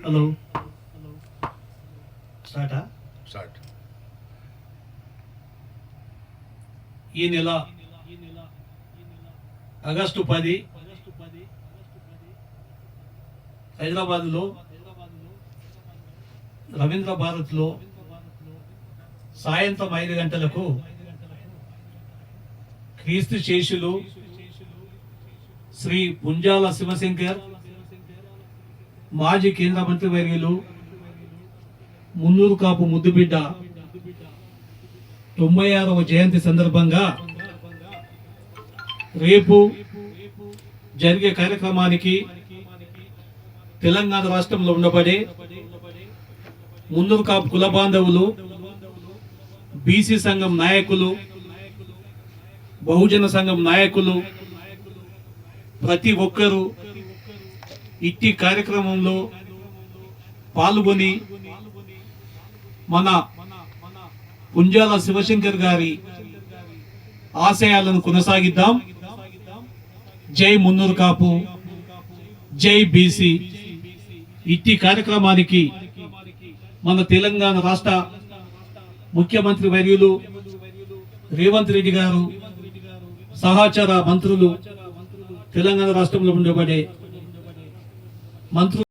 Hello స్టార్టా start ఈ నెల August పది హైదరాబాద్లో రవీంద్ర భారత్లో సాయంత్రం ఐదు గంటలకు క్రీస్తు శేషులు శ్రీ పుంజాల శివశంకర్ మాజీ కేంద్ర మంత్రి వర్యులు మున్నూరు కాపు ముద్దుబిడ్డ తొంభై ఆరవ జయంతి సందర్భంగా రేపు జరిగే కార్యక్రమానికి తెలంగాణ రాష్ట్రంలో ఉండబడే మున్నూరు కాపు కుల బాంధవులు బీసీ సంఘం నాయకులు బహుజన సంఘం నాయకులు ప్రతి ఒక్కరూ ఇట్టి కార్యక్రమంలో పాల్గొని మన పుంజాల శివశంకర్ గారి ఆశయాలను కొనసాగిద్దాం. జై మున్నూరు కాపు జై బీసీ. ఇట్టి కార్యక్రమానికి మన తెలంగాణ రాష్ట్ర ముఖ్యమంత్రి వర్యులు రేవంత్ రెడ్డి గారు సహచర మంత్రులు తెలంగాణ రాష్ట్రంలో ఉండబడే మంత్రులు